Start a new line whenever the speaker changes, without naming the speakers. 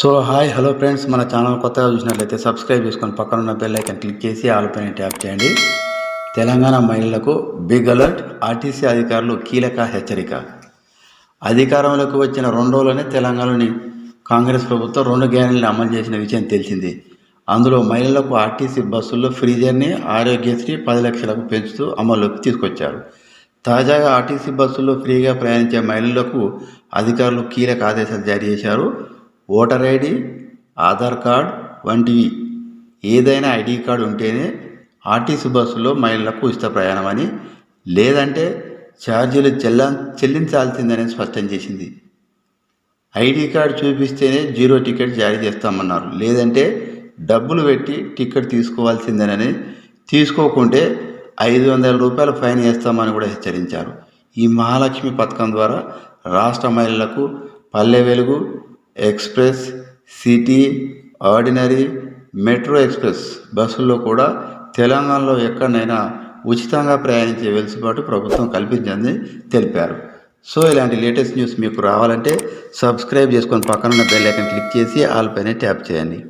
So hi hello friends మన channel కొత్తగా చూసినట్లయితే సబ్స్క్రైబ్ చేసుకొని పక్కన ఉన్న బెల్ ఐకన్ క్లిక్ చేసి ఆల్ పైన ట్యాప్ చేయండి. తెలంగాణ మహిళలకు బిగ్ అలర్ట్ ఆర్టీసీ అధికారులు కీలక హెచ్చరిక. అధికారంలోకి వచ్చిన రెండు తెలంగాణలోని కాంగ్రెస్ ప్రభుత్వం రెండు గ్యారెంటీలు అమలు చేసిన విషయం తెలిసింది. అందులో మహిళలకు ఆర్టీసీ బస్సుల్లో ఫ్రీ జర్నీ ఆరోగ్యశ్రీ పది లక్షలకు పెంచుతూ అమల్లోకి తీసుకొచ్చారు. తాజాగా ఆర్టీసీ బస్సుల్లో ఫ్రీగా ప్రయాణించే మహిళలకు అధికారులు కీలక ఆదేశాలు జారీ చేశారు. ఓటర్ ఐడి ఆధార్ కార్డ్ వంటివి. ఏదైనా ఐడి కార్డు ఉంటేనే ఆర్టీసీ బస్సులో మహిళలకు ఉచిత ప్రయాణం అని లేదంటే ఛార్జీలు చెల్ల చెల్లించాల్సిందని స్పష్టం చేసింది. ఐడి కార్డు చూపిస్తేనే జీరో టికెట్ జారీ చేస్తామన్నారు. లేదంటే డబ్బులు పెట్టి టికెట్ తీసుకోవాల్సిందేనని తీసుకోకుంటే ఐదు వందల రూపాయల ఫైన్ వేస్తామని కూడా హెచ్చరించారు. ఈ మహాలక్ష్మి పథకం ద్వారా రాష్ట్ర మహిళలకు Palle Velugu express city ordinary metro express బస్సుల్లో కూడా తెలంగాణలో ఎక్కడైనా ఉచితంగా ప్రయాణించే వెసులుబాటు ప్రభుత్వం కల్పించిందని తెలిపారు. సో ఇలాంటి లేటెస్ట్ న్యూస్ మీకు రావాలంటే సబ్స్క్రైబ్ చేసుకొని పక్కనున్న బెల్ ఐకన్ క్లిక్ చేసి ఆల్ పైన ట్యాప్ చేయండి.